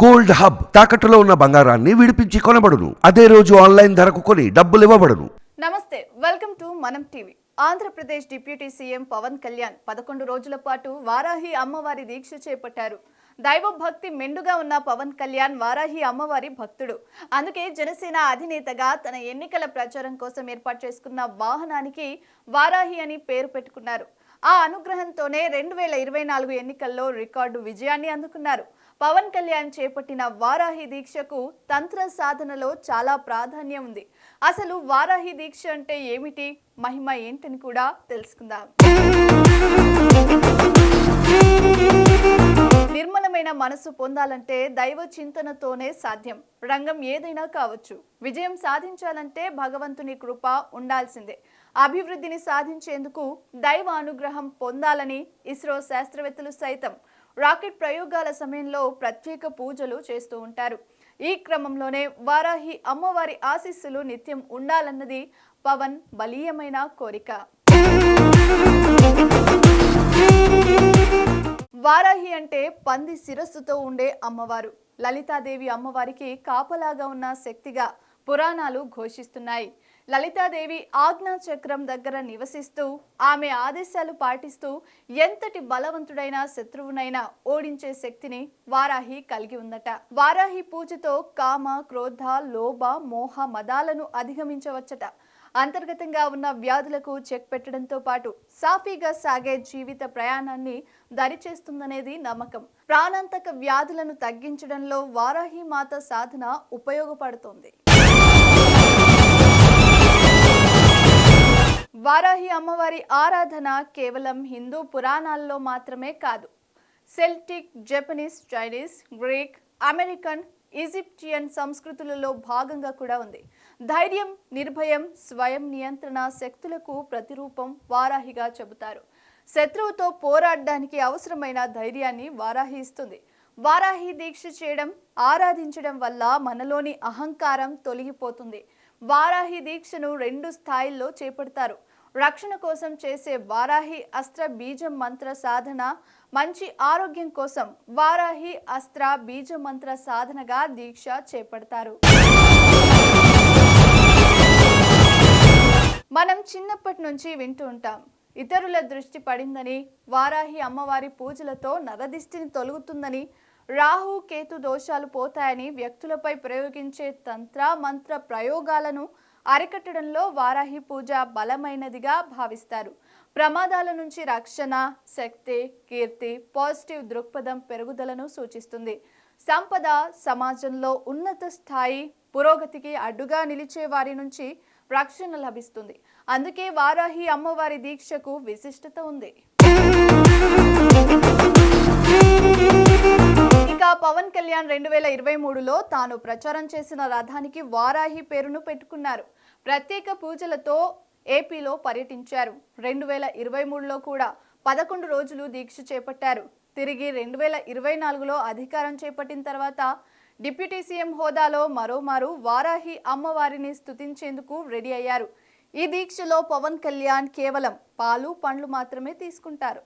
Gold hub తాకట్టులో ఉన్న బంగారాన్ని విడిపించి కొనబడును. అదే రోజు ఆన్లైన్ ధరకు కొని డబ్బులు ఇవ్వబడును. నమస్తే welcome to Manam TV. Andhra Pradesh deputy CM Pawan Kalyan పదకొండు రోజుల పాటు వారాహి అమ్మవారి దీక్ష చేపట్టారు. దైవ భక్తి మెండుగా ఉన్న పవన్ కళ్యాణ్ వారాహి అమ్మవారి భక్తుడు. అందుకే జనసేన అధినేతగా తన ఎన్నికల ప్రచారం కోసం ఏర్పాటు చేసుకున్న వాహనానికి వారాహి అని పేరు పెట్టుకున్నారు. ఆ అనుగ్రహంతోనే రెండు వేల ఇరవై నాలుగు ఎన్నికల్లో రికార్డు విజయాన్ని అందుకున్నారు. పవన్ కళ్యాణ్ చేపట్టిన వారాహి దీక్షకు తంత్ర సాధనలో చాలా ప్రాధాన్యం ఉంది. అసలు వారాహి దీక్ష అంటే ఏమిటి? మహిమ ఏంటని కూడా తెలుసుకుందాం. మనసు పొందాలంటే దైవ చింతనతోనే సాధ్యం. రంగం ఏదైనా కావచ్చు. విజయం సాధించాలంటే భగవంతుని కృప ఉండాల్సిందే. అభివృద్ధిని సాధించేందుకు దైవ అనుగ్రహం పొందాలని ఇస్రో శాస్త్రవేత్తలు సైతం రాకెట్ ప్రయోగాల సమయంలో ప్రత్యేక పూజలు చేస్తూ ఉంటారు. ఈ క్రమంలోనే వారాహి అమ్మవారి ఆశీస్సులు నిత్యం ఉండాలన్నది పవన్ బలీయమైన కోరిక. వారాహి అంటే పంది శిరస్సుతో ఉండే అమ్మవారు. లలితాదేవి అమ్మవారికి కాపలాగా ఉన్న శక్తిగా పురాణాలు ఘోషిస్తున్నాయి. లలితాదేవి ఆజ్ఞా చక్రం దగ్గర నివసిస్తూ ఆమె ఆదేశాలు పాటిస్తూ ఎంతటి బలవంతుడైన శత్రువునైనా ఓడించే శక్తిని వారాహి కలిగి ఉందట. వారాహి పూజతో కామ క్రోధ లోభ మోహ మదాలను అధిగమించవచ్చట. అంతర్గతంగా ఉన్న వ్యాధులకు చెక్ పెట్టడంతో పాటు సాఫీగా సాగే జీవిత ప్రయాణాన్ని దరిచేస్తుందనేది నమ్మకం. ప్రాణాంతక వ్యాధులను తగ్గించడంలో వారాహిమాత సాధన ఉపయోగపడుతుంది. వారాహి అమ్మవారి ఆరాధన కేవలం హిందూ పురాణాల్లో మాత్రమే కాదు. Celtic Japanese Chinese Greek American Egyptian సంస్కృతులలో భాగంగా కూడా ఉంది. ధైర్యం నిర్భయం స్వయం నియంత్రణ శక్తులకు ప్రతిరూపం వారాహిగా చెబుతారు. శత్రువుతో పోరాడడానికి అవసరమైన ధైర్యాన్ని వారాహి ఇస్తుంది. వారాహి దీక్ష చేయడం ఆరాధించడం వల్ల మనలోని అహంకారం తొలగిపోతుంది. వారాహి దీక్షను రెండు స్థాయిల్లో చేపడతారు. రక్షణ కోసం చేసే వారాహి అస్త్ర బీజ మంత్ర సాధన మంచి ఆరోగ్యం కోసం వారాహి అస్త్ర బీజ మంత్ర సాధనగా దీక్ష చేపడతారు. మనం చిన్నప్పటి నుంచి వింటూ ఉంటాం ఇతరుల దృష్టి పడిందని వారాహి అమ్మవారి పూజలతో నరదిష్టిని తొలుగుతుందని రాహు కేతు దోషాలు పోతాయని వ్యక్తులపై ప్రయోగించే తంత్ర మంత్ర ప్రయోగాలను అరికట్టడంలో వారాహి పూజ బలమైనదిగా భావిస్తారు. ప్రమాదాల నుంచి రక్షణ శక్తి కీర్తి పాజిటివ్ దృక్పథం పెరుగుదలను సూచిస్తుంది. సంపద సమాజంలో ఉన్నత స్థాయి పురోగతికి అడ్డుగా నిలిచే వారి నుంచి రక్షణ లభిస్తుంది. అందుకే వారాహి అమ్మవారి దీక్షకు విశిష్టత ఉంది. కళ్యాణ్ రెండు వేల ఇరవై మూడులో తాను ప్రచారం చేసిన రథానికి వారాహి పేరును పెట్టుకున్నారు. ప్రత్యేక పూజలతో ఏపీలో పర్యటించారు. రెండు వేల ఇరవై మూడులో కూడా పదకొండు రోజులు దీక్ష చేపట్టారు. తిరిగి రెండు వేల ఇరవై నాలుగులో అధికారం చేపట్టిన తర్వాత డిప్యూటీ సీఎం హోదాలో మరోమారు వారాహి అమ్మవారిని స్తుతించేందుకు రెడీ అయ్యారు. ఈ దీక్షలో పవన్ కళ్యాణ్ కేవలం పాలు పండ్లు మాత్రమే తీసుకుంటారు.